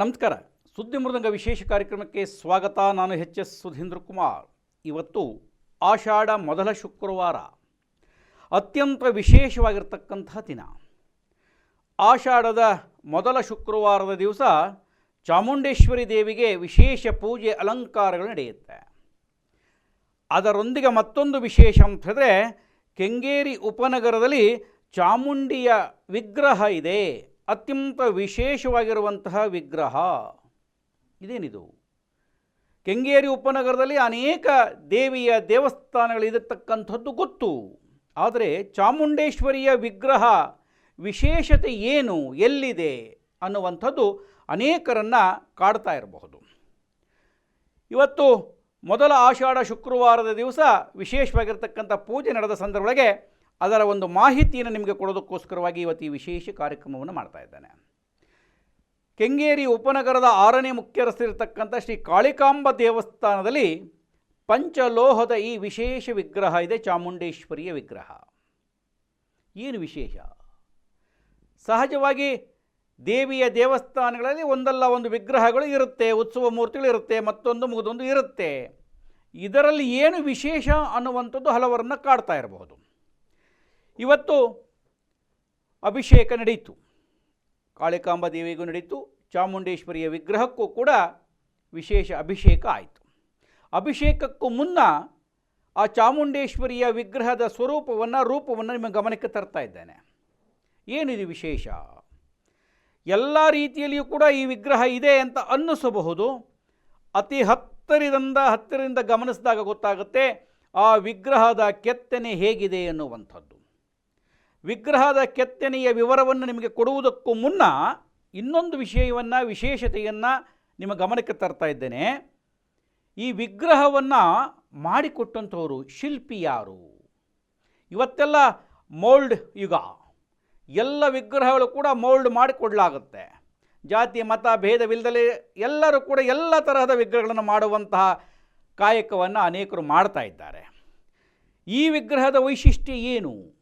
ನಮಸ್ಕಾರ. ಸುದ್ದಿ ಮೃದಂಗ ವಿಶೇಷ ಕಾರ್ಯಕ್ರಮಕ್ಕೆ ಸ್ವಾಗತ. ನಾನು ಎಚ್ ಎಸ್ ಸುಧೀಂದ್ರ ಕುಮಾರ್. ಇವತ್ತು ಆಷಾಢ ಮೊದಲ ಶುಕ್ರವಾರ. ಅತ್ಯಂತ ವಿಶೇಷವಾಗಿರ್ತಕ್ಕಂಥ ದಿನ. ಆಷಾಢದ ಮೊದಲ ಶುಕ್ರವಾರದ ದಿವಸ ಚಾಮುಂಡೇಶ್ವರಿ ದೇವಿಗೆ ವಿಶೇಷ ಪೂಜೆ ಅಲಂಕಾರಗಳು ನಡೆಯುತ್ತೆ. ಅದರೊಂದಿಗೆ ಮತ್ತೊಂದು ವಿಶೇಷ ಅಂತ ಹೇಳಿದ್ರೆ ಕೆಂಗೇರಿ ಉಪನಗರದಲ್ಲಿ ಚಾಮುಂಡಿಯ ವಿಗ್ರಹ ಇದೆ. ಅತ್ಯಂತ ವಿಶೇಷವಾಗಿರುವಂತಹ ವಿಗ್ರಹ. ಇದೇನಿದು? ಕೆಂಗೇರಿ ಉಪನಗರದಲ್ಲಿ ಅನೇಕ ದೇವಿಯ ದೇವಸ್ಥಾನಗಳಿರತಕ್ಕಂಥದ್ದು ಗೊತ್ತು. ಆದರೆ ಚಾಮುಂಡೇಶ್ವರಿಯ ವಿಗ್ರಹ ವಿಶೇಷತೆ ಏನು, ಎಲ್ಲಿದೆ ಅನ್ನುವಂಥದ್ದು ಅನೇಕರನ್ನು ಕಾಡ್ತಾ ಇರಬಹುದು. ಇವತ್ತು ಮೊದಲ ಆಷಾಢ ಶುಕ್ರವಾರದ ದಿವಸ ವಿಶೇಷವಾಗಿರ್ತಕ್ಕಂಥ ಪೂಜೆ ನಡೆದ ಸಂದರ್ಭದೊಳಗೆ ಅದರ ಒಂದು ಮಾಹಿತಿಯನ್ನು ನಿಮಗೆ ಕೊಡೋದಕ್ಕೋಸ್ಕರವಾಗಿ ಇವತ್ತು ಈ ವಿಶೇಷ ಕಾರ್ಯಕ್ರಮವನ್ನು ಮಾಡ್ತಾ ಇದ್ದಾನೆ. ಕೆಂಗೇರಿ ಉಪನಗರದ ಆರನೇ ಮುಖ್ಯ ರಸ್ತೆಯಿರತಕ್ಕಂಥ ಶ್ರೀ ಕಾಳಿಕಾಂಬ ದೇವಸ್ಥಾನದಲ್ಲಿ ಪಂಚಲೋಹದ ಈ ವಿಶೇಷ ವಿಗ್ರಹ ಇದೆ, ಚಾಮುಂಡೇಶ್ವರಿಯ ವಿಗ್ರಹ. ಏನು ವಿಶೇಷ? ಸಹಜವಾಗಿ ದೇವಿಯ ದೇವಸ್ಥಾನಗಳಲ್ಲಿ ಒಂದಲ್ಲ ಒಂದು ವಿಗ್ರಹಗಳು ಇರುತ್ತೆ, ಉತ್ಸವ ಮೂರ್ತಿಗಳು ಇರುತ್ತೆ, ಮತ್ತೊಂದು ಮುಗಿದೊಂದು ಇರುತ್ತೆ. ಇದರಲ್ಲಿ ಏನು ವಿಶೇಷ ಅನ್ನುವಂಥದ್ದು ಹಲವರನ್ನು ಕಾಡ್ತಾ ಇರಬಹುದು ಇವತ್ತು ಅಭಿಷೇಕ ನಡೆಯಿತು ಕಾಳಿಕಾಂಬ ದೇವಿಗೂ ನಡೆಯಿತು ಚಾಮುಂಡೇಶ್ವರಿಯ ವಿಗ್ರಹಕ್ಕೂ ಕೂಡ ವಿಶೇಷ ಅಭಿಷೇಕ ಆಯಿತು. ಅಭಿಷೇಕಕ್ಕೂ ಮುನ್ನ ಆ ಚಾಮುಂಡೇಶ್ವರಿಯ ವಿಗ್ರಹದ ಸ್ವರೂಪವನ್ನು, ರೂಪವನ್ನು ನಿಮ್ಮ ಗಮನಕ್ಕೆ ತರ್ತಾ ಇದ್ದೇನೆ. ಏನಿದು ವಿಶೇಷ? ಎಲ್ಲ ರೀತಿಯಲ್ಲಿಯೂ ಕೂಡ ಈ ವಿಗ್ರಹ ಇದೆ ಅಂತ ಅನ್ನಿಸಬಹುದು. ಅತಿ ಹತ್ತಿರದಿಂದ ಹತ್ತಿರದಿಂದ ಗಮನಿಸಿದಾಗ ಗೊತ್ತಾಗುತ್ತೆ, ಆ ವಿಗ್ರಹದ ಕೆತ್ತನೆ ಹೇಗಿದೆ ಎನ್ನುವಂಥದ್ದು ವಿಗ್ರಹದ ಕೆತ್ತನೆಯ ವಿವರವನ್ನು ನಿಮಗೆ ಕೊಡುವುದಕ್ಕೂ ಮುನ್ನ ಇನ್ನೊಂದು ವಿಷಯವನ್ನು, ವಿಶೇಷತೆಯನ್ನು ನಿಮ್ಮ ಗಮನಕ್ಕೆ ತರ್ತಾ ಇದ್ದೇನೆ. ಈ ವಿಗ್ರಹವನ್ನು ಮಾಡಿಕೊಟ್ಟಂಥವರು ಶಿಲ್ಪಿ ಯಾರು? ಇವತ್ತೆಲ್ಲ ಮೋಲ್ಡ್ ಯುಗ. ಎಲ್ಲ ವಿಗ್ರಹಗಳು ಕೂಡ ಮೋಲ್ಡ್ ಮಾಡಿಕೊಡಲಾಗುತ್ತೆ. ಜಾತಿ, ಮತ, ಭೇದವಿಲ್ಲದಲೇ ಎಲ್ಲರೂ ಕೂಡ ಎಲ್ಲ ತರಹದ ವಿಗ್ರಹಗಳನ್ನು ಮಾಡುವಂತಹ ಕಾಯಕವನ್ನು ಅನೇಕರು ಮಾಡ್ತಾ ಇದ್ದಾರೆ. ಈ ವಿಗ್ರಹದ ವೈಶಿಷ್ಟ್ಯ ಏನು?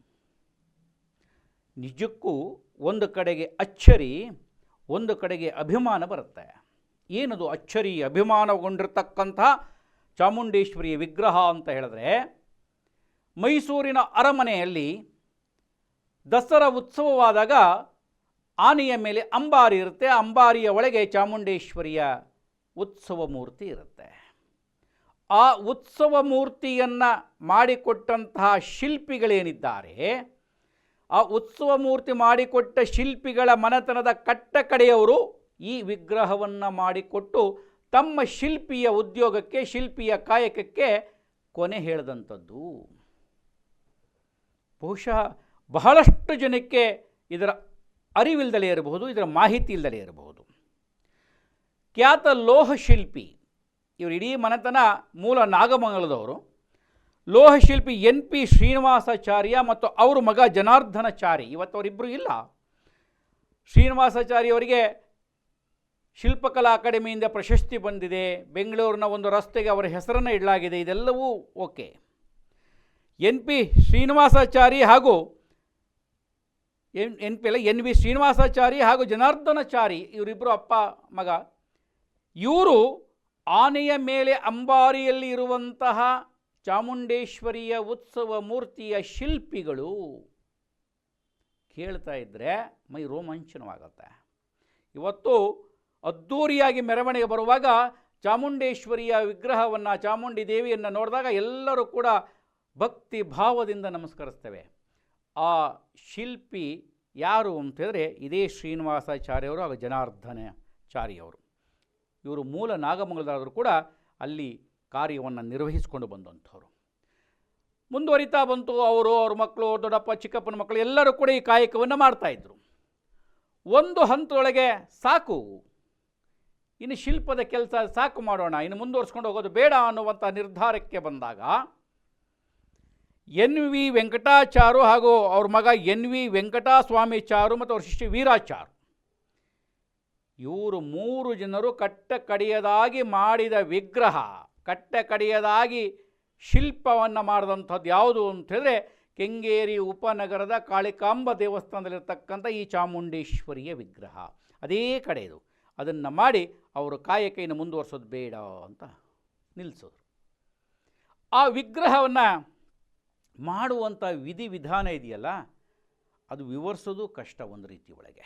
ನಿಜಕ್ಕೂ ಒಂದು ಕಡೆಗೆ ಅಚ್ಚರಿ, ಒಂದು ಕಡೆಗೆ ಅಭಿಮಾನ ಬರುತ್ತೆ. ಏನದು ಅಚ್ಚರಿ, ಅಭಿಮಾನಗೊಂಡಿರ್ತಕ್ಕಂಥ ಚಾಮುಂಡೇಶ್ವರಿಯ ವಿಗ್ರಹ ಅಂತ ಹೇಳಿದ್ರೆ, ಮೈಸೂರಿನ ಅರಮನೆಯಲ್ಲಿ ದಸರಾ ಉತ್ಸವವಾದಾಗ ಆನೆಯ ಮೇಲೆ ಅಂಬಾರಿ ಇರುತ್ತೆ. ಅಂಬಾರಿಯ ಒಳಗೆ ಚಾಮುಂಡೇಶ್ವರಿಯ ಉತ್ಸವ ಮೂರ್ತಿ ಇರುತ್ತೆ. ಆ ಉತ್ಸವ ಮೂರ್ತಿಯನ್ನು ಮಾಡಿಕೊಟ್ಟಂತಹ ಶಿಲ್ಪಿಗಳೇನಿದ್ದಾರೆ ಆ ಉತ್ಸವ ಮೂರ್ತಿ ಮಾಡಿಕೊಟ್ಟ ಶಿಲ್ಪಿಗಳ ಮನೆತನದ ಕಟ್ಟ ಕಡೆಯವರು ಈ ವಿಗ್ರಹವನ್ನು ಮಾಡಿಕೊಟ್ಟು ತಮ್ಮ ಶಿಲ್ಪಿಯ ಉದ್ಯೋಗಕ್ಕೆ, ಶಿಲ್ಪಿಯ ಕಾಯಕಕ್ಕೆ ಕೊನೆ ಹೇಳಿದಂಥದ್ದು. ಬಹುಶಃ ಬಹಳಷ್ಟು ಜನಕ್ಕೆ ಇದರ ಅರಿವಿಲ್ದಲೇ ಇರಬಹುದು, ಇದರ ಮಾಹಿತಿ ಇಲ್ಲದಲೇ ಇರಬಹುದು. ಖ್ಯಾತ ಲೋಹ ಶಿಲ್ಪಿ, ಇವರು ಇಡೀ ಮನೆತನ ಮೂಲ ನಾಗಮಂಗಲದವರು. ಲೋಹಶಿಲ್ಪಿ ಎನ್ ಪಿ ಶ್ರೀನಿವಾಸಾಚಾರ್ಯ ಮತ್ತು ಅವರ ಮಗ ಜನಾರ್ದನಾಚಾರಿ. ಇವತ್ತು ಅವರಿಬ್ಬರು ಇಲ್ಲ. ಶ್ರೀನಿವಾಸಾಚಾರ್ಯ ಅವರಿಗೆ ಶಿಲ್ಪಕಲಾ ಅಕಾಡೆಮಿಯಿಂದ ಪ್ರಶಸ್ತಿ ಬಂದಿದೆ. ಬೆಂಗಳೂರಿನ ಒಂದು ರಸ್ತೆಗೆ ಅವರ ಹೆಸರನ್ನು ಇಡಲಾಗಿದೆ. ಇದೆಲ್ಲವೂ ಓಕೆ. ಎನ್ ಪಿ ಶ್ರೀನಿವಾಸಾಚಾರಿ ಹಾಗೂ ಎನ್ ಎನ್ ಪಿ ಅಲ್ಲ, ಎನ್ ವಿ ಶ್ರೀನಿವಾಸಾಚಾರಿ ಹಾಗೂ ಜನಾರ್ದನಾಚಾರಿ ಇವರಿಬ್ಬರು ಅಪ್ಪ, ಮಗ. ಇವರು ಆನೆಯ ಮೇಲೆ ಅಂಬಾರಿಯಲ್ಲಿ ಇರುವಂತಹ ಚಾಮುಂಡೇಶ್ವರಿಯ ಉತ್ಸವ ಮೂರ್ತಿಯ ಶಿಲ್ಪಿಗಳು ಕೇಳ್ತಾ ಇದ್ದರೆ ಮೈ ರೋಮಾಂಚನವಾಗುತ್ತೆ. ಇವತ್ತು ಅದ್ಧೂರಿಯಾಗಿ ಮೆರವಣಿಗೆ ಬರುವಾಗ ಚಾಮುಂಡೇಶ್ವರಿಯ ವಿಗ್ರಹವನ್ನು, ಚಾಮುಂಡಿ ದೇವಿಯನ್ನು ನೋಡಿದಾಗ ಎಲ್ಲರೂ ಕೂಡ ಭಕ್ತಿ ಭಾವದಿಂದ ನಮಸ್ಕರಿಸ್ತೇವೆ. ಆ ಶಿಲ್ಪಿ ಯಾರು ಅಂತ ಇದೇ ಶ್ರೀನಿವಾಸಾಚಾರ್ಯವರು ಹಾಗೂ ಜನಾರ್ದನಾಚಾರ್ಯವರು ಇವರು ಮೂಲ ನಾಗಮಂಗಲದಾದರೂ ಕೂಡ ಅಲ್ಲಿ ಕಾರ್ಯವನ್ನು ನಿರ್ವಹಿಸಿಕೊಂಡು ಬಂದಂಥವ್ರು. ಮುಂದುವರಿತಾ ಬಂತು, ಅವರು, ಅವ್ರ ಮಕ್ಕಳು ದೊಡ್ಡಪ್ಪ, ಚಿಕ್ಕಪ್ಪನ ಮಕ್ಕಳು, ಎಲ್ಲರೂ ಕೂಡ ಈ ಕಾಯಕವನ್ನು ಮಾಡ್ತಾಯಿದ್ರು ಒಂದು ಹಂತದೊಳಗೆ ಸಾಕು, ಇನ್ನು ಶಿಲ್ಪದ ಕೆಲಸ ಸಾಕು ಮಾಡೋಣ, ಇನ್ನು ಮುಂದುವರ್ಸ್ಕೊಂಡು ಹೋಗೋದು ಬೇಡ ಅನ್ನುವಂಥ ನಿರ್ಧಾರಕ್ಕೆ ಬಂದಾಗ, ಎನ್ ವಿ ವೆಂಕಟಾಚಾರು ಹಾಗೂ ಅವ್ರ ಮಗ ಎನ್ ವಿ ವೆಂಕಟಸ್ವಾಮಿಚಾರು ಮತ್ತು ಅವ್ರ ಶಿಷ್ಯ ವೀರಾಚಾರು, ಇವರು ಮೂರು ಜನರು ಕಟ್ಟ ಕಡಿಯದಾಗಿ ಮಾಡಿದ ವಿಗ್ರಹ. ಕಟ್ಟ ಕಡಿಯದಾಗಿ ಶಿಲ್ಪವನ್ನು ಮಾಡಿದಂಥದ್ದು ಯಾವುದು ಅಂತ ಹೇಳಿದ್ರೆ ಕೆಂಗೇರಿ ಉಪನಗರದ ಕಾಳಿಕಾಂಬ ದೇವಸ್ಥಾನದಲ್ಲಿರ್ತಕ್ಕಂಥ ಈ ಚಾಮುಂಡೇಶ್ವರಿಯ ವಿಗ್ರಹ. ಅದೇ ಕಡೆಯದು ಅದನ್ನು ಮಾಡಿ ಅವರು ಕಾಯಕೈನ ಮುಂದುವರ್ಸೋದು ಬೇಡ ಅಂತ ನಿಲ್ಲಿಸೋದು ಆ ವಿಗ್ರಹವನ್ನು ಮಾಡುವಂಥ ವಿಧಿವಿಧಾನ ಇದೆಯಲ್ಲ, ಅದು ವಿವರಿಸೋದು ಕಷ್ಟ ಒಂದು ರೀತಿ ಒಳಗೆ.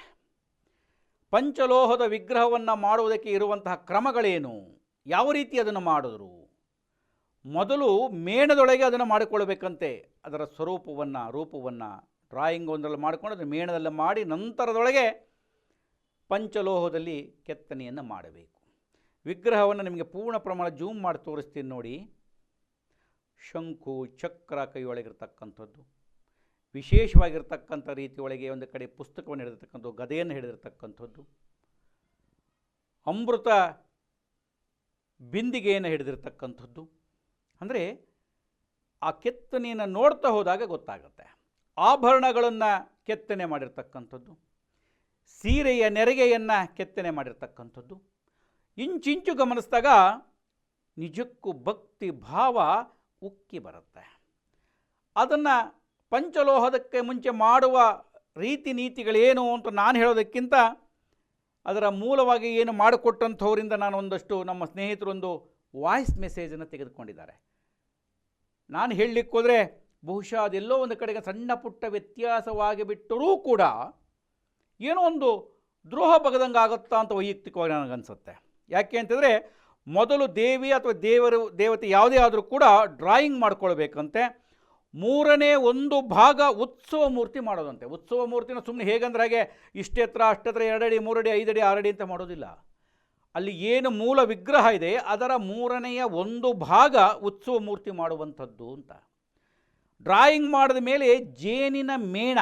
ಪಂಚಲೋಹದ ವಿಗ್ರಹವನ್ನು ಮಾಡುವುದಕ್ಕೆ ಇರುವಂತಹ ಕ್ರಮಗಳೇನು? ಯಾವ ರೀತಿ ಅದನ್ನು ಮಾಡಿದ್ರು? ಮೊದಲು ಮೇಣದೊಳಗೆ ಅದನ್ನು ಮಾಡಿಕೊಳ್ಬೇಕಂತೆ ಅದರ ಸ್ವರೂಪವನ್ನು, ರೂಪವನ್ನು ಡ್ರಾಯಿಂಗ್ ಒಂದರಲ್ಲಿ ಮಾಡಿಕೊಂಡು ಅದನ್ನು ಮೇಣದಲ್ಲಿ ಮಾಡಿ ನಂತರದೊಳಗೆ ಪಂಚಲೋಹದಲ್ಲಿ ಕೆತ್ತನೆಯನ್ನು ಮಾಡಬೇಕು. ವಿಗ್ರಹವನ್ನು ನಿಮಗೆ ಪೂರ್ಣ ಪ್ರಮಾಣ ಜೂಮ್ ಮಾಡಿ ತೋರಿಸ್ತೀನಿ ನೋಡಿ. ಶಂಕು, ಚಕ್ರ ಕೈಯೊಳಗಿರ್ತಕ್ಕಂಥದ್ದು. ವಿಶೇಷವಾಗಿರ್ತಕ್ಕಂಥ ರೀತಿಯೊಳಗೆ ಒಂದು ಕಡೆ ಪುಸ್ತಕವನ್ನು ಹಿಡಿದಿರ್ತಕ್ಕಂಥದ್ದು, ಗದೆಯನ್ನು ಹಿಡಿದಿರ್ತಕ್ಕಂಥದ್ದು. ಅಮೃತ ಬಿಂದಿಗೆಯನ್ನು ಹಿಡಿದಿರ್ತಕ್ಕಂಥದ್ದು. ಅಂದರೆ ಆ ಕೆತ್ತನೆಯನ್ನು ನೋಡ್ತಾ ಹೋದಾಗ ಗೊತ್ತಾಗುತ್ತೆ. ಆಭರಣಗಳನ್ನು ಕೆತ್ತನೆ ಮಾಡಿರ್ತಕ್ಕಂಥದ್ದು. ಸೀರೆಯ ನೆರಿಗೆಯನ್ನು ಕೆತ್ತನೆ ಮಾಡಿರ್ತಕ್ಕಂಥದ್ದು. ಇಂಚಿಂಚು ಗಮನಿಸಿದಾಗ ನಿಜಕ್ಕೂ ಭಕ್ತಿ ಭಾವ ಉಕ್ಕಿ ಬರುತ್ತೆ. ಅದನ್ನು ಪಂಚಲೋಹದಕ್ಕೆ ಮುಂಚೆ ಮಾಡುವ ರೀತಿ ನೀತಿಗಳೇನು ಅಂತ ನಾನು ಹೇಳೋದಕ್ಕಿಂತ ಅದರ ಮೂಲವಾಗಿ ಏನು ಮಾಡಿಕೊಟ್ಟಂಥವರಿಂದ ನಾನು ಒಂದಷ್ಟು ನಮ್ಮ ಸ್ನೇಹಿತರೊಂದು ವಾಯ್ಸ್ ಮೆಸೇಜನ್ನು ತೆಗೆದುಕೊಂಡಿದ್ದಾರೆ. ನಾನು ಹೇಳಲಿಕ್ಕೆ ಹೋದರೆ ಬಹುಶಃ ಅದೆಲ್ಲೋ ಒಂದು ಕಡೆಗೆ ಸಣ್ಣ ಪುಟ್ಟ ವ್ಯತ್ಯಾಸವಾಗಿ ಬಿಟ್ಟರೂ ಕೂಡ ಏನೋ ಒಂದು ದ್ರೋಹ ಬಗದಂಗೆ ಆಗುತ್ತಾ ಅಂತ ವೈಯಕ್ತಿಕವಾಗಿ ನನಗನ್ಸುತ್ತೆ. ಯಾಕೆ ಅಂತಂದರೆ ಮೊದಲು ದೇವಿ ಅಥವಾ ದೇವರು, ದೇವತೆ ಯಾವುದೇ ಆದರೂ ಕೂಡ ಡ್ರಾಯಿಂಗ್ ಮಾಡ್ಕೊಳ್ಬೇಕಂತೆ. ಮೂರನೇ ಒಂದು ಭಾಗ ಉತ್ಸವ ಮೂರ್ತಿ ಮಾಡೋದಂತೆ. ಉತ್ಸವ ಮೂರ್ತಿನ ಸುಮ್ಮನೆ ಹೇಗಂದ್ರೆ ಹಾಗೆ ಇಷ್ಟೆತ್ರ ಅಷ್ಟೆತ್ರ ಎರಡಡಿ, ಮೂರಡಿ, ಐದಡಿ, ಆರಡಿ ಅಂತ ಮಾಡೋದಿಲ್ಲ. ಅಲ್ಲಿ ಏನು ಮೂಲ ವಿಗ್ರಹ ಇದೆ, ಅದರ ಮೂರನೆಯ ಒಂದು ಭಾಗ ಉತ್ಸವ ಮೂರ್ತಿ ಮಾಡುವಂಥದ್ದು ಅಂತ. ಡ್ರಾಯಿಂಗ್ ಮಾಡಿದ ಮೇಲೆ ಜೇನಿನ ಮೇಣ,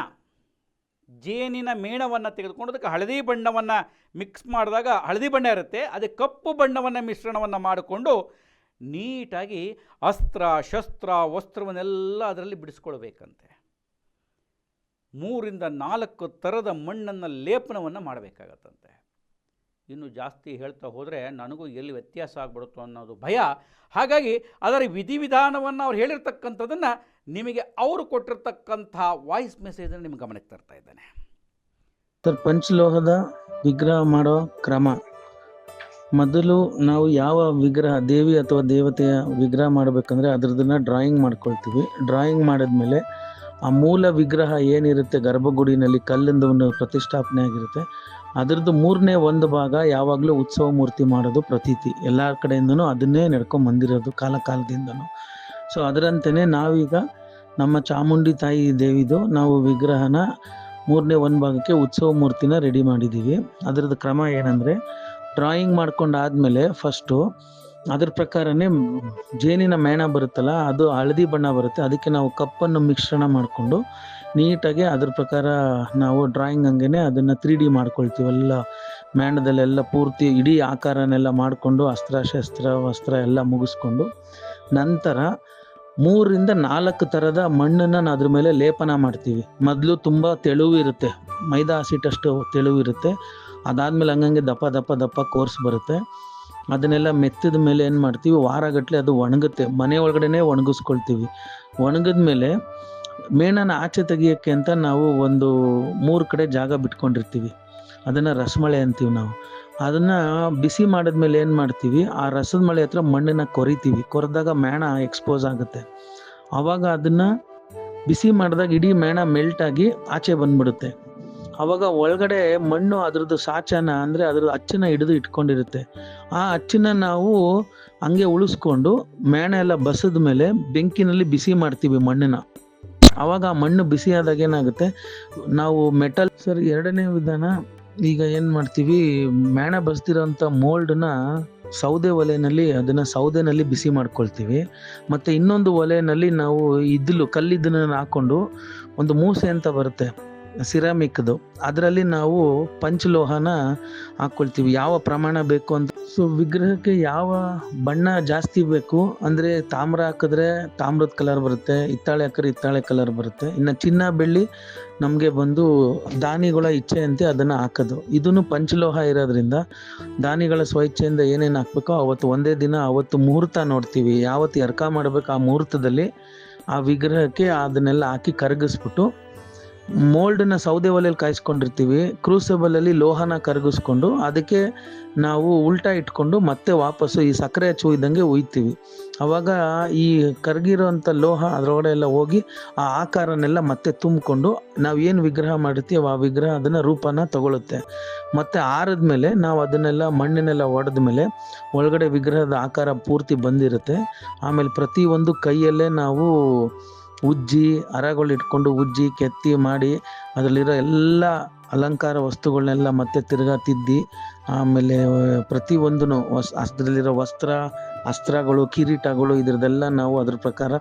ಜೇನಿನ ಮೇಣವನ್ನು ತೆಗೆದುಕೊಂಡು ಅದಕ್ಕೆ ಹಳದಿ ಬಣ್ಣವನ್ನು ಮಿಕ್ಸ್ ಮಾಡಿದಾಗ ಹಳದಿ ಬಣ್ಣ ಇರುತ್ತೆ. ಅದೇ ಕಪ್ಪು ಬಣ್ಣವನ್ನು ಮಿಶ್ರಣವನ್ನು ಮಾಡಿಕೊಂಡು ನೀಟಾಗಿ ಅಸ್ತ್ರ, ಶಸ್ತ್ರ, ವಸ್ತ್ರವನ್ನೆಲ್ಲ ಅದರಲ್ಲಿ ಬಿಡಿಸ್ಕೊಳ್ಬೇಕಂತೆ. ಮೂರಿಂದ ನಾಲ್ಕು ಥರದ ಮಣ್ಣನ್ನು ಲೇಪನವನ್ನು ಮಾಡಬೇಕಾಗತ್ತಂತೆ. ಇನ್ನು ಜಾಸ್ತಿ ಹೇಳ್ತಾ ಹೋದರೆ ನನಗೂ ಎಲ್ಲಿ ವ್ಯತ್ಯಾಸ ಆಗ್ಬಿಡುತ್ತೋ ಅನ್ನೋದು ಭಯ. ಹಾಗಾಗಿ ಅದರ ವಿಧಿವಿಧಾನವನ್ನು ಅವ್ರು ಹೇಳಿರ್ತಕ್ಕಂಥದ್ದನ್ನು ನಿಮಗೆ ಅವರು ಕೊಟ್ಟಿರ್ತಕ್ಕಂಥ ವಾಯ್ಸ್ ಮೆಸೇಜನ್ನು ನಿಮ್ಗೆ ಗಮನಕ್ಕೆ ತರ್ತಾ ಇದ್ದೇನೆ. ಸರ್, ಪಂಚಲೋಹದ ವಿಗ್ರಹ ಮಾಡೋ ಕ್ರಮ ಮೊದಲು ನಾವು ಯಾವ ವಿಗ್ರಹ, ದೇವಿ ಅಥವಾ ದೇವತೆಯ ವಿಗ್ರಹ ಮಾಡಬೇಕಂದ್ರೆ ಅದರದನ್ನ ಡ್ರಾಯಿಂಗ್ ಮಾಡ್ಕೊಳ್ತೀವಿ. ಡ್ರಾಯಿಂಗ್ ಮಾಡಿದ್ಮೇಲೆ ಆ ಮೂಲ ವಿಗ್ರಹ ಏನಿರುತ್ತೆ, ಗರ್ಭಗುಡಿನಲ್ಲಿ ಕಲ್ಲಿಂದ ಒಂದು ಪ್ರತಿಷ್ಠಾಪನೆ ಆಗಿರುತ್ತೆ. ಅದರದ್ದು ಮೂರನೇ ಒಂದು ಭಾಗ ಯಾವಾಗಲೂ ಉತ್ಸವ ಮೂರ್ತಿ ಮಾಡೋದು ಪ್ರತೀತಿ. ಎಲ್ಲ ಕಡೆಯಿಂದನೂ ಅದನ್ನೇ ನಡ್ಕೊಂಬಂದಿರೋದು ಕಾಲ ಕಾಲದಿಂದನೂ. ಸೊ ಅದರಂತೆಯೇ ನಾವೀಗ ನಮ್ಮ ಚಾಮುಂಡಿ ತಾಯಿ ದೇವಿದು ನಾವು ವಿಗ್ರಹನ ಮೂರನೇ ಒಂದು ಭಾಗಕ್ಕೆ ಉತ್ಸವ ಮೂರ್ತಿನ ರೆಡಿ ಮಾಡಿದ್ದೀವಿ ಅದರದ್ದು ಕ್ರಮ ಏನಂದರೆ ಡ್ರಾಯಿಂಗ್ ಮಾಡ್ಕೊಂಡಾದ್ಮೇಲೆ ಫಸ್ಟು ಅದ್ರ ಪ್ರಕಾರನೇ ಜೇನಿನ ಮೇಣ ಬರುತ್ತಲ್ಲ, ಅದು ಹಳದಿ ಬಣ್ಣ ಬರುತ್ತೆ. ಅದಕ್ಕೆ ನಾವು ಕಪ್ಪನ್ನು ಮಿಶ್ರಣ ಮಾಡಿಕೊಂಡು ನೀಟಾಗಿ ಅದ್ರ ಪ್ರಕಾರ ನಾವು ಡ್ರಾಯಿಂಗ್ ಹಂಗೆ ಅದನ್ನು ತ್ರೀ ಡಿ ಮಾಡ್ಕೊಳ್ತೀವಲ್ಲ ಮೇಣದಲ್ಲೆಲ್ಲ ಪೂರ್ತಿ ಇಡೀ ಆಕಾರನೆಲ್ಲ ಮಾಡಿಕೊಂಡು ಅಸ್ತ್ರ ಶಸ್ತ್ರ ವಸ್ತ್ರ ಎಲ್ಲ ಮುಗಿಸ್ಕೊಂಡು ನಂತರ ಮೂರರಿಂದ ನಾಲ್ಕು ಥರದ ಮಣ್ಣನ್ನು ಅದ್ರ ಮೇಲೆ ಲೇಪನ ಮಾಡ್ತೀವಿ. ಮೊದಲು ತುಂಬ ತೆಳುವಿರುತ್ತೆ. ಮೈದಾ ಹಸಿಟ್ಟಷ್ಟು ತೆಳುವು ಇರುತ್ತೆ ಅದಾದಮೇಲೆ ಹಂಗಂಗೆ ದಪ್ಪ ದಪ್ಪ ದಪ್ಪ ಕೋರ್ಸ್ ಬರುತ್ತೆ. ಅದನ್ನೆಲ್ಲ ಮೆತ್ತಿದ ಮೇಲೆ ಏನು ಮಾಡ್ತೀವಿ ವಾರಗಟ್ಟಲೆ ಅದು ಒಣಗುತ್ತೆ. ಮನೆ ಒಳಗಡೆನೇ ಒಣಗಿಸ್ಕೊಳ್ತೀವಿ. ಒಣಗಿದ ಮೇಲೆ ಮೇಣನ ಆಚೆ ತೆಗಿಯೋಕ್ಕೆ ಅಂತ ನಾವು ಒಂದು ಮೂರು ಕಡೆ ಜಾಗ ಬಿಟ್ಕೊಂಡಿರ್ತೀವಿ. ಅದನ್ನು ರಸಮಳೆ ಅಂತೀವಿ ನಾವು. ಅದನ್ನು ಬಿಸಿ ಮಾಡಿದ್ಮೇಲೆ ಏನು ಮಾಡ್ತೀವಿ, ಆ ರಸದ ಮಳೆ ಹತ್ರ ಮಣ್ಣನ್ನು ಕೊರಿತೀವಿ. ಕೊರೆದಾಗ ಮೇಣ ಎಕ್ಸ್ಪೋಸ್ ಆಗುತ್ತೆ. ಆವಾಗ ಅದನ್ನು ಬಿಸಿ ಮಾಡಿದಾಗ ಇಡೀ ಮೇಣ ಮೆಲ್ಟ್ ಆಗಿ ಆಚೆ ಬಂದ್ಬಿಡುತ್ತೆ. ಅವಾಗ ಒಳಗಡೆ ಮಣ್ಣು ಅದ್ರದ್ದು ಸಾಚನ ಅಂದರೆ ಅದ್ರ ಅಚ್ಚನ್ನ ಹಿಡಿದು ಇಟ್ಕೊಂಡಿರುತ್ತೆ. ಆ ಅಚ್ಚನ್ನ ನಾವು ಹಂಗೆ ಉಳಿಸ್ಕೊಂಡು ಮೇಣ ಎಲ್ಲ ಬಸದ ಮೇಲೆ ಬೆಂಕಿನಲ್ಲಿ ಬಿಸಿ ಮಾಡ್ತೀವಿ ಮಣ್ಣನ್ನ. ಅವಾಗ ಆ ಮಣ್ಣು ಬಿಸಿ ಆದಾಗ ಏನಾಗುತ್ತೆ? ನಾವು ಮೆಟಲ್ ಸರ್ ಎರಡನೇ ವಿಧಾನ ಈಗ ಏನು ಮಾಡ್ತೀವಿ? ಮೇಣ ಬಸ್ದಿರೋಂಥ ಮೋಲ್ಡ್ನ ಸೌದೆ ಒಲೆಯಲ್ಲಿ ಅದನ್ನು ಸೌದೆನಲ್ಲಿ ಬಿಸಿ ಮಾಡ್ಕೊಳ್ತೀವಿ. ಮತ್ತು ಇನ್ನೊಂದು ಒಲೆಯಲ್ಲಿ ನಾವು ಇದ್ಲು ಕಲ್ಲಿದ್ದನ್ನ ಹಾಕ್ಕೊಂಡು ಒಂದು ಮೂಸೆ ಅಂತ ಬರುತ್ತೆ. ಸಿರಾಮಿಕ್ದು. ಅದರಲ್ಲಿ ನಾವು ಪಂಚಲೋಹನ ಹಾಕ್ಕೊಳ್ತೀವಿ ಯಾವ ಪ್ರಮಾಣ ಬೇಕು ಅಂತ. ಸೊ ವಿಗ್ರಹಕ್ಕೆ ಯಾವ ಬಣ್ಣ ಜಾಸ್ತಿ ಬೇಕು, ಅಂದರೆ ತಾಮ್ರ ಹಾಕಿದ್ರೆ ತಾಮ್ರದ ಕಲರ್ ಬರುತ್ತೆ, ಹಿತ್ತಾಳೆ ಹಾಕಿದ್ರೆ ಹಿತ್ತಾಳೆ ಕಲರ್ ಬರುತ್ತೆ. ಇನ್ನು ಚಿನ್ನ ಬೆಳ್ಳಿ ನಮಗೆ ಬಂದು ದಾನಿಗಳ ಇಚ್ಛೆಯಂತೆ ಅದನ್ನು ಹಾಕೋದು. ಇದನ್ನು ಪಂಚಲೋಹ ಇರೋದ್ರಿಂದ ದಾನಿಗಳ ಸ್ವಇಚ್ಛೆಯಿಂದ ಏನೇನು ಹಾಕ್ಬೇಕೋ ಅವತ್ತು ಒಂದೇ ದಿನ, ಅವತ್ತು ಮುಹೂರ್ತ ನೋಡ್ತೀವಿ. ಯಾವತ್ತು ಎರ್ಕ ಮಾಡಬೇಕು ಆ ಮುಹೂರ್ತದಲ್ಲಿ ಆ ವಿಗ್ರಹಕ್ಕೆ ಅದನ್ನೆಲ್ಲ ಹಾಕಿ ಕರಗಿಸ್ಬಿಟ್ಟು ಮೋಲ್ಡ್ನ ಸೌದೆ ಒಲೆಯಲ್ಲಿ ಕಾಯಿಸ್ಕೊಂಡಿರ್ತೀವಿ ಕ್ರೂಸೆಬಲ್ ಅಲ್ಲಿ ಲೋಹನ ಕರಗಿಸ್ಕೊಂಡು ಅದಕ್ಕೆ ನಾವು ಉಲ್ಟಾ ಇಟ್ಕೊಂಡು ಮತ್ತೆ ವಾಪಸ್ಸು ಈ ಸಕ್ಕರೆ ಇದ್ದಂಗೆ ಉಯ್ತೀವಿ. ಅವಾಗ ಈ ಕರಗಿರೋಂಥ ಲೋಹ ಅದರೊಳಗಡೆ ಎಲ್ಲ ಹೋಗಿ ಆ ಆಕಾರನೆಲ್ಲ ಮತ್ತೆ ತುಂಬಿಕೊಂಡು ನಾವು ಏನು ವಿಗ್ರಹ ಮಾಡಿರ್ತೀವಿ ಆ ವಿಗ್ರಹ ಅದನ್ನು ರೂಪನ ತಗೊಳುತ್ತೆ. ಮತ್ತೆ ಆರಿದ್ಮೇಲೆ ನಾವು ಅದನ್ನೆಲ್ಲ ಮಣ್ಣಿನೆಲ್ಲ ಒಡೆದ ಮೇಲೆ ಒಳಗಡೆ ವಿಗ್ರಹದ ಆಕಾರ ಪೂರ್ತಿ ಬಂದಿರುತ್ತೆ. ಆಮೇಲೆ ಪ್ರತಿಯೊಂದು ಕೈಯಲ್ಲೇ ನಾವು ಉಜ್ಜಿ ಹರಗಳು ಇಟ್ಕೊಂಡು ಉಜ್ಜಿ ಕೆತ್ತಿ ಮಾಡಿ ಅದರಲ್ಲಿರೋ ಎಲ್ಲ ಅಲಂಕಾರ ವಸ್ತುಗಳನ್ನೆಲ್ಲ ಮತ್ತೆ ತಿರ್ಗಾ ತಿದ್ದಿ, ಆಮೇಲೆ ಪ್ರತಿಯೊಂದೂ ವಸ್, ಅದರಲ್ಲಿರೋ ವಸ್ತ್ರ, ಅಸ್ತ್ರಗಳು, ಕಿರೀಟಗಳು ಇದ್ರದ್ದೆಲ್ಲ ನಾವು ಅದ್ರ ಪ್ರಕಾರ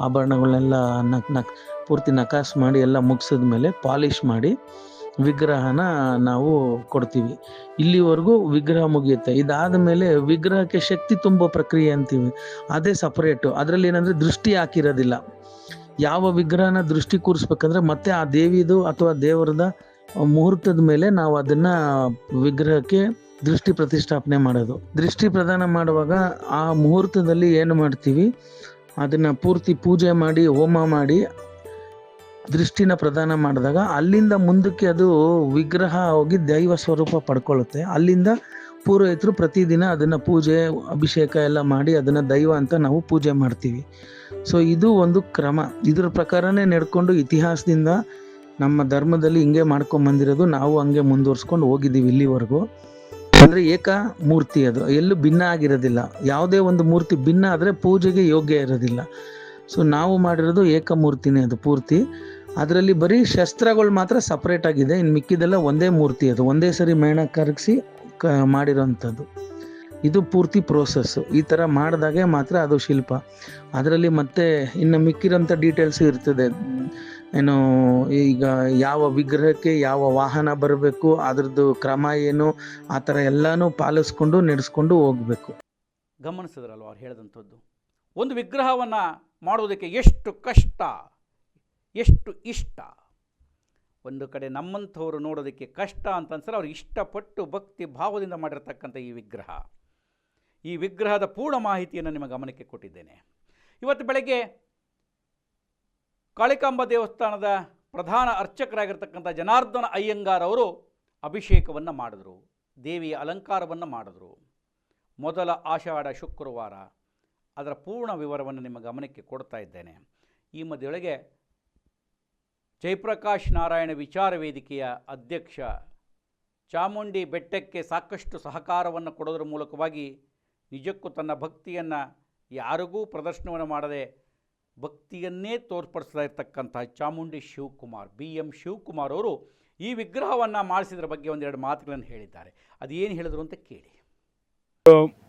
ಆಭರಣಗಳನ್ನೆಲ್ಲ ನಕ್ ನಕ್, ಪೂರ್ತಿ ನಕಾಸ್ ಮಾಡಿ ಎಲ್ಲ ಮುಗಿಸಿದ ಮೇಲೆ ಪಾಲಿಷ್ ಮಾಡಿ ವಿಗ್ರಹನ ನಾವು ಕೊಡ್ತೀವಿ. ಇಲ್ಲಿವರೆಗೂ ವಿಗ್ರಹ ಮುಗಿಯುತ್ತೆ. ಇದಾದ ಮೇಲೆ ವಿಗ್ರಹಕ್ಕೆ ಶಕ್ತಿ ತುಂಬೋ ಪ್ರಕ್ರಿಯೆ ಅಂತೀವಿ. ಅದೇ ಸಪ್ರೇಟು ಅದರಲ್ಲಿ ಏನಂದರೆ ದೃಷ್ಟಿ ಹಾಕಿರೋದಿಲ್ಲ. ಯಾವ ವಿಗ್ರಹನ ದೃಷ್ಟಿ ಕೂರಿಸ್ಬೇಕಂದ್ರೆ ಮತ್ತೆ ಆ ದೇವಿದು ಅಥವಾ ದೇವರದ ಮುಹೂರ್ತದ ಮೇಲೆ ನಾವು ಅದನ್ನ ವಿಗ್ರಹಕ್ಕೆ ದೃಷ್ಟಿ ಪ್ರತಿಷ್ಠಾಪನೆ ಮಾಡೋದು. ದೃಷ್ಟಿ ಪ್ರದಾನ ಮಾಡುವಾಗ ಆ ಮುಹೂರ್ತದಲ್ಲಿ ಏನು ಮಾಡ್ತೀವಿ? ಅದನ್ನ ಪೂರ್ತಿ ಪೂಜೆ ಮಾಡಿ, ಹೋಮ ಮಾಡಿ ದೃಷ್ಟಿನ ಪ್ರದಾನ ಮಾಡಿದಾಗ ಅಲ್ಲಿಂದ ಮುಂದಕ್ಕೆ ಅದು ವಿಗ್ರಹ ಹೋಗಿ ದೈವ ಸ್ವರೂಪ ಪಡ್ಕೊಳ್ಳುತ್ತೆ. ಅಲ್ಲಿಂದ ಪೂರೋಹಿತರು ಪ್ರತಿದಿನ ಅದನ್ನು ಪೂಜೆ, ಅಭಿಷೇಕ ಎಲ್ಲ ಮಾಡಿ ಅದನ್ನು ದೈವ ಅಂತ ನಾವು ಪೂಜೆ ಮಾಡ್ತೀವಿ. ಸೊ ಇದು ಒಂದು ಕ್ರಮ. ಇದ್ರ ಪ್ರಕಾರನೇ ನಡ್ಕೊಂಡು ಇತಿಹಾಸದಿಂದ ನಮ್ಮ ಧರ್ಮದಲ್ಲಿ ಹಿಂಗೆ ಮಾಡ್ಕೊಂಬಂದಿರೋದು ನಾವು ಹಂಗೆ ಮುಂದುವರ್ಸ್ಕೊಂಡು ಹೋಗಿದ್ದೀವಿ ಇಲ್ಲಿವರೆಗೂ. ಅಂದರೆ ಏಕ ಮೂರ್ತಿ ಅದು. ಎಲ್ಲೂ ಭಿನ್ನ ಆಗಿರೋದಿಲ್ಲ. ಯಾವುದೇ ಒಂದು ಮೂರ್ತಿ ಭಿನ್ನ ಆದರೆ ಪೂಜೆಗೆ ಯೋಗ್ಯ ಇರೋದಿಲ್ಲ. ಸೊ ನಾವು ಮಾಡಿರೋದು ಏಕ ಮೂರ್ತಿನೇ ಅದು ಪೂರ್ತಿ. ಅದರಲ್ಲಿ ಬರೀ ಶಸ್ತ್ರಗಳು ಮಾತ್ರ ಸಪ್ರೇಟ್ ಆಗಿದೆ. ಇನ್ನು ಮಿಕ್ಕಿದೆಲ್ಲ ಒಂದೇ ಮೂರ್ತಿ ಅದು. ಒಂದೇ ಸರಿ ಮೇಣ ಕರಗಿಸಿ ಕ ಮಾಡಿರೋಂಥದ್ದು ಇದು ಪೂರ್ತಿ ಪ್ರೋಸೆಸ್ಸು ಈ ಥರ ಮಾಡಿದಾಗೆ ಮಾತ್ರ ಅದು ಶಿಲ್ಪ. ಅದರಲ್ಲಿ ಮತ್ತೆ ಇನ್ನು ಮಿಕ್ಕಿರೋಂಥ ಡೀಟೇಲ್ಸ್ ಇರ್ತದೆ. ಏನು, ಈಗ ಯಾವ ವಿಗ್ರಹಕ್ಕೆ ಯಾವ ವಾಹನ ಬರಬೇಕು, ಅದರದ್ದು ಕ್ರಮ ಏನು, ಆ ಥರ ಎಲ್ಲನೂ ಪಾಲಿಸ್ಕೊಂಡು ನಡೆಸ್ಕೊಂಡು ಹೋಗಬೇಕು. ಗಮನಿಸಿದ್ರಲ್ವ ಅವ್ರು ಹೇಳಿದಂಥದ್ದು? ಒಂದು ವಿಗ್ರಹವನ್ನು ಮಾಡೋದಕ್ಕೆ ಎಷ್ಟು ಕಷ್ಟ, ಎಷ್ಟು ಇಷ್ಟ? ಒಂದು ಕಡೆ ನಮ್ಮಂಥವ್ರು ನೋಡೋದಕ್ಕೆ ಕಷ್ಟ ಅಂತ ಅನ್ಸಲ್ಲ ಅವ್ರು ಇಷ್ಟಪಟ್ಟು ಭಕ್ತಿ ಭಾವದಿಂದ ಮಾಡಿರತಕ್ಕಂಥ ಈ ವಿಗ್ರಹ. ಈ ವಿಗ್ರಹದ ಪೂರ್ಣ ಮಾಹಿತಿಯನ್ನು ನಿಮ್ಮ ಗಮನಕ್ಕೆ ಕೊಟ್ಟಿದ್ದೇನೆ. ಇವತ್ತು ಬೆಳಗ್ಗೆ ಕಾಳಿಕಾಂಬ ದೇವಸ್ಥಾನದ ಪ್ರಧಾನ ಅರ್ಚಕರಾಗಿರ್ತಕ್ಕಂಥ ಜನಾರ್ದನ ಅಯ್ಯಂಗಾರ್ ಅವರು ಅಭಿಷೇಕವನ್ನು ಮಾಡಿದ್ರು, ದೇವಿಯ ಅಲಂಕಾರವನ್ನು ಮಾಡಿದ್ರು. ಮೊದಲ ಆಷಾಢ ಶುಕ್ರವಾರ ಅದರ ಪೂರ್ಣ ವಿವರವನ್ನು ನಿಮ್ಮ ಗಮನಕ್ಕೆ ಕೊಡ್ತಾ ಇದ್ದೇನೆ. ಈ ಮಧ್ಯೆಯೊಳಗೆ ಜಯಪ್ರಕಾಶ್ ನಾರಾಯಣ ವಿಚಾರ ವೇದಿಕೆಯ ಅಧ್ಯಕ್ಷ ಚಾಮುಂಡಿ ಬೆಟ್ಟಕ್ಕೆ ಸಾಕಷ್ಟು ಸಹಕಾರವನ್ನು ಕೊಡೋದ್ರ ಮೂಲಕವಾಗಿ ನಿಜಕ್ಕೂ ತನ್ನ ಭಕ್ತಿಯನ್ನು ಯಾರಿಗೂ ಪ್ರದರ್ಶನವನ್ನು ಮಾಡದೆ ಭಕ್ತಿಯನ್ನೇ ತೋರ್ಪಡಿಸ್ತಾ ಇರ್ತಕ್ಕಂಥ ಚಾಮುಂಡಿ ಶಿವಕುಮಾರ್ ಬಿ ಎಂ ಶಿವಕುಮಾರ್ ಅವರು ಈ ವಿಗ್ರಹವನ್ನು ಮಾಡಿಸಿದ್ರ ಬಗ್ಗೆ ಒಂದೆರಡು ಮಾತುಗಳನ್ನು ಹೇಳಿದ್ದಾರೆ. ಅದು ಏನು ಹೇಳಿದ್ರು ಅಂತ ಕೇಳಿ.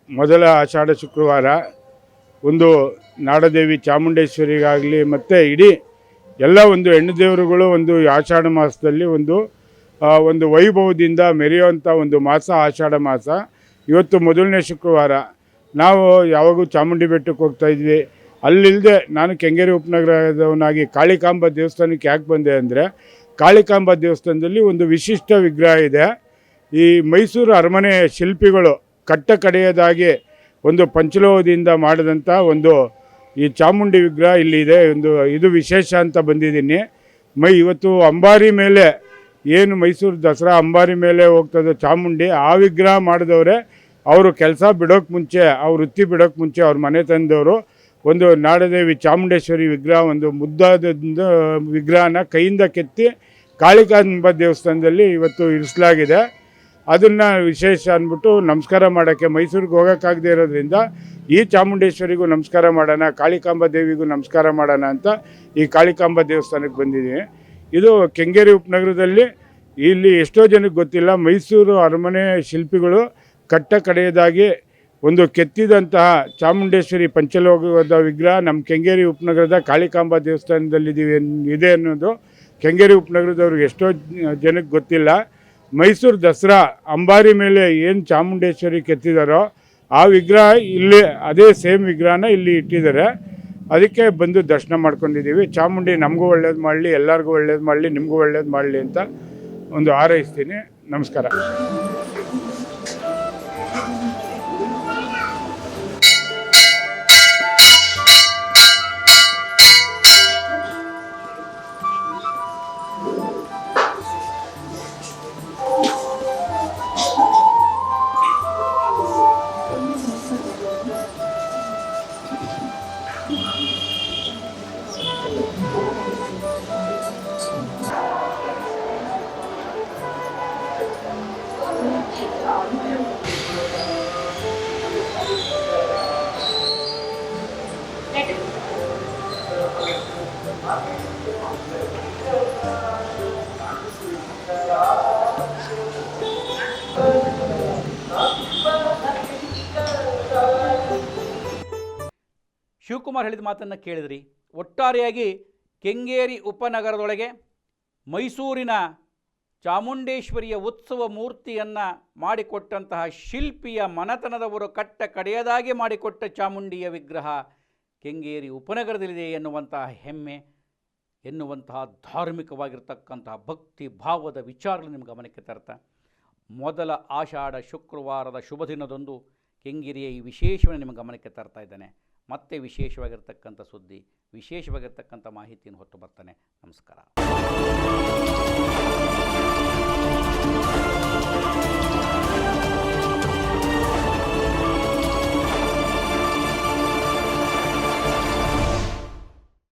ಮೊದಲ ಆಷಾಢ ಶುಕ್ರವಾರ. ಒಂದು ನಾಡದೇವಿ ಚಾಮುಂಡೇಶ್ವರಿಗಾಗಲಿ ಮತ್ತು ಇಡೀ ಎಲ್ಲ ಒಂದು ಹೆಣ್ಣು ದೇವರುಗಳು ಒಂದು ಆಷಾಢ ಮಾಸದಲ್ಲಿ ಒಂದು ಒಂದು ವೈಭವದಿಂದ ಮೆರೆಯುವಂಥ ಒಂದು ಮಾಸ ಆಷಾಢ ಮಾಸ. ಇವತ್ತು ಮೊದಲನೇ ಶುಕ್ರವಾರ. ನಾವು ಯಾವಾಗೂ ಚಾಮುಂಡಿ ಬೆಟ್ಟಕ್ಕೆ ಹೋಗ್ತಾ ಇದ್ವಿ. ಅಲ್ಲಿಲ್ಲದೆ ನಾನು ಕೆಂಗೇರಿ ಉಪನಗರದವನಾಗಿ ಕಾಳಿಕಾಂಬ ದೇವಸ್ಥಾನಕ್ಕೆ ಯಾಕೆ ಬಂದೆ ಅಂದರೆ, ಕಾಳಿಕಾಂಬ ದೇವಸ್ಥಾನದಲ್ಲಿ ಒಂದು ವಿಶಿಷ್ಟ ವಿಗ್ರಹ ಇದೆ. ಈ ಮೈಸೂರು ಅರಮನೆ ಶಿಲ್ಪಿಗಳು ಕಟ್ಟ ಕಡೆಯದಾಗಿ ಒಂದು ಪಂಚಲೋಹದಿಂದ ಮಾಡಿದಂಥ ಒಂದು ಈ ಚಾಮುಂಡಿ ವಿಗ್ರಹ ಇಲ್ಲಿ ಇದೆ ಒಂದು, ಇದು ವಿಶೇಷ ಅಂತ ಬಂದಿದ್ದೀನಿ. ಮೈ, ಇವತ್ತು ಅಂಬಾರಿ ಮೇಲೆ ಏನು ಮೈಸೂರು ದಸರಾ ಅಂಬಾರಿ ಮೇಲೆ ಹೋಗ್ತದೆ ಚಾಮುಂಡಿ, ಆ ವಿಗ್ರಹ ಮಾಡಿದವರೇ ಅವರು ಕೆಲಸ ಬಿಡೋಕೆ ಮುಂಚೆ, ಅವ್ರ ವೃತ್ತಿ ಬಿಡೋಕೆ ಮುಂಚೆ ಅವ್ರ ಮನೆ ತಂದವರು ಒಂದು ನಾಡದೇವಿ ಚಾಮುಂಡೇಶ್ವರಿ ವಿಗ್ರಹ, ಒಂದು ಮುದ್ದಾದ ವಿಗ್ರಹನ ಕೈಯಿಂದ ಕೆತ್ತಿ, ಕಾಳಿಕಾಂಬ ದೇವಸ್ಥಾನದಲ್ಲಿ ಇವತ್ತು ಇರಿಸಲಾಗಿದೆ. ಅದನ್ನು ವಿಶೇಷ ಅಂದ್ಬಿಟ್ಟು ನಮಸ್ಕಾರ ಮಾಡೋಕ್ಕೆ ಮೈಸೂರಿಗೆ ಹೋಗೋಕ್ಕಾಗದೆ ಇರೋದ್ರಿಂದ ಈ ಚಾಮುಂಡೇಶ್ವರಿಗೂ ನಮಸ್ಕಾರ ಮಾಡೋಣ, ಕಾಳಿಕಾಂಬ ದೇವಿಗೂ ನಮಸ್ಕಾರ ಮಾಡೋಣ ಅಂತ ಈ ಕಾಳಿಕಾಂಬ ದೇವಸ್ಥಾನಕ್ಕೆ ಬಂದಿದ್ದೀನಿ. ಇದು ಕೆಂಗೇರಿ ಉಪನಗರದಲ್ಲಿ ಇಲ್ಲಿ ಎಷ್ಟೋ ಜನಕ್ಕೆ ಗೊತ್ತಿಲ್ಲ, ಮೈಸೂರು ಅರಮನೆ ಶಿಲ್ಪಿಗಳು ಕಟ್ಟ ಕಡೆಯದಾಗಿ ಒಂದು ಕೆತ್ತಿದಂತಹ ಚಾಮುಂಡೇಶ್ವರಿ ಪಂಚಲೋಕದ ವಿಗ್ರಹ ನಮ್ಮ ಕೆಂಗೇರಿ ಉಪನಗರದ ಕಾಳಿಕಾಂಬ ದೇವಸ್ಥಾನದಲ್ಲಿದ್ದೀವಿ ಇದೆ ಅನ್ನೋದು. ಕೆಂಗೇರಿ ಉಪನಗರದವ್ರಿಗೆ ಎಷ್ಟೋ ಜನಕ್ಕೆ ಗೊತ್ತಿಲ್ಲ. ಮೈಸೂರು ದಸರಾ ಅಂಬಾರಿ ಮೇಲೆ ಏನು ಚಾಮುಂಡೇಶ್ವರಿ ಕೆತ್ತಿದಾರೋ ಆ ವಿಗ್ರಹ ಇಲ್ಲಿ, ಅದೇ ಸೇಮ್ ವಿಗ್ರಹನ ಇಲ್ಲಿ ಇಟ್ಟಿದ್ದಾರೆ. ಅದಕ್ಕೆ ಬಂದು ದರ್ಶನ ಮಾಡ್ಕೊಂಡಿದ್ದೀವಿ. ಚಾಮುಂಡಿ ನಮಗೂ ಒಳ್ಳೇದು ಮಾಡಲಿ, ಎಲ್ಲರಿಗೂ ಒಳ್ಳೇದು ಮಾಡಲಿ, ನಿಮಗೂ ಒಳ್ಳೇದು ಮಾಡಲಿ ಅಂತ ಒಂದು ಹಾರೈಸ್ತೀನಿ. ನಮಸ್ಕಾರ. ಶಿವಕುಮಾರ್ ಹೇಳಿದ ಮಾತನ್ನು ಕೇಳಿದ್ರಿ. ಒಟ್ಟಾರೆಯಾಗಿ ಕೆಂಗೇರಿ ಉಪನಗರದೊಳಗೆ ಮೈಸೂರಿನ ಚಾಮುಂಡೇಶ್ವರಿಯ ಉತ್ಸವ ಮೂರ್ತಿಯನ್ನು ಮಾಡಿಕೊಟ್ಟಂತಹ ಶಿಲ್ಪಿಯ ಮನತನದವರು ಕಟ್ಟ ಕಡೆಯದಾಗಿ ಮಾಡಿಕೊಟ್ಟ ಚಾಮುಂಡಿಯ ವಿಗ್ರಹ. ಕೆಂಗೇರಿ ಉಪನಗರದಲ್ಲಿದೆ ಎನ್ನುವಂತಹ ಹೆಮ್ಮೆ, ಎನ್ನುವಂತಹ ಧಾರ್ಮಿಕವಾಗಿರ್ತಕ್ಕಂತಹ ಭಕ್ತಿ ಭಾವದ ವಿಚಾರಗಳು ನಿಮ್ಮ ಗಮನಕ್ಕೆ ತರ್ತಾ. ಮೊದಲ ಆಷಾಢ ಶುಕ್ರವಾರದ ಶುಭ ದಿನದಂದು ಕೆಂಗೇರಿಯ ಈ ವಿಶೇಷವನ್ನು ನಿಮ್ಮ ಗಮನಕ್ಕೆ ತರ್ತಾ ಇದ್ದಾನೆ. ಮತ್ತೆ ವಿಶೇಷವಾಗಿರ್ತಕ್ಕಂಥ ಸುದ್ದಿ, ವಿಶೇಷವಾಗಿರ್ತಕ್ಕಂಥ ಮಾಹಿತಿಯನ್ನು ಹೊತ್ತು ಬರ್ತಾನೆ. ನಮಸ್ಕಾರ.